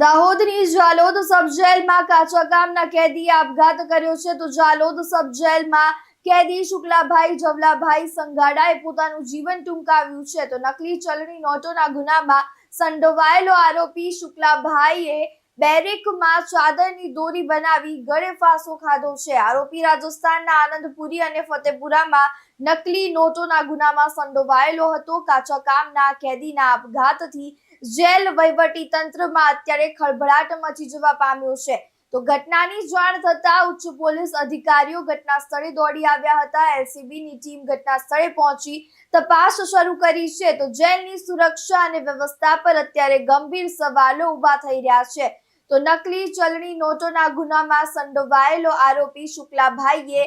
દાહોદની જાલોદ સબજેલમાં કાચા ગામના કેદીએ આપઘાત કર્યો છે. તો જાલોદ સબજેલમાં કેદી શુક્લાભાઈ જવલાભાઈ સંઘાડાએ પોતાનું જીવન ટૂંકાવ્યું છે. તો નકલી ચલણી નોટોના ગુનામાં સંડોવાયેલો આરોપી શુક્લાભાઈએ બેરેકમાં ચાદરની દોરી બનાવી ગળે ફાંસો ખાધો છે. આરોપી રાજસ્થાનના આનંદપુરી અને ફતેપુરામાં નકલી નોટોના ગુનામાં સંડોવાયેલો હતો. કાચા કામના કેદીના આપઘાતથી જેલ વહીવટી તંત્રમાં અત્યારે ખળભળાટ મચી જવા પામ્યો છે. તો ઘટનાની જાણ થતા ઉચ્ચ પોલીસ અધિકારીઓ ઘટના સ્થળે દોડી આવ્યા હતા. એલસીબી ની ટીમ ઘટના સ્થળે પહોંચી તપાસ શરૂ કરી છે. તો જેલની સુરક્ષા અને વ્યવસ્થા પર અત્યારે ગંભીર સવાલો ઊભા થઈ રહ્યા છે. તો નકલી ચલણી નોટોના ગુનામાં સંડોવાયેલો આરોપી શુક્લાભાઈએ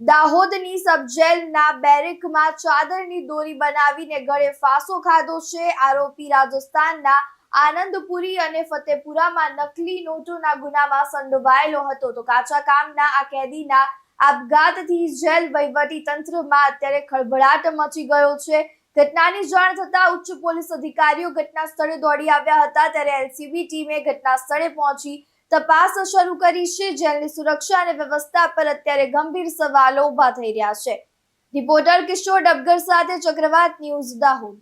દાહોદની સબજેલના બેરેકમાં ચાદરની દોરી બનાવીને ગળે ફાંસો ખાધો છે. આરોપી રાજસ્થાનના આનંદપુરી અને ફતેપુરામાં નકલી નોટોના ગુનામાં સંડોવાયેલો હતો. તો કાચા કામના આ કેદીના આપઘાતથી જેલ વહીવટી તંત્રમાં અત્યારે ખળભળાટ મચી ગયો છે. ઘટનાની જાણ થતા ઉચ્ચ પોલીસ અધિકારીઓ ઘટના સ્થળે દોડી આવ્યા હતા. ત્યારે એલસીબી ટીમે ઘટના સ્થળે પહોંચી તપાસ શરૂ કરી છે. જેલની સુરક્ષા અને વ્યવસ્થા પર અત્યારે ગંભીર સવાલો ઊભા થઈ રહ્યા છે. રિપોર્ટર કિશોર ડબગર સાથે ચક્રવાત ન્યૂઝ દાહોદ.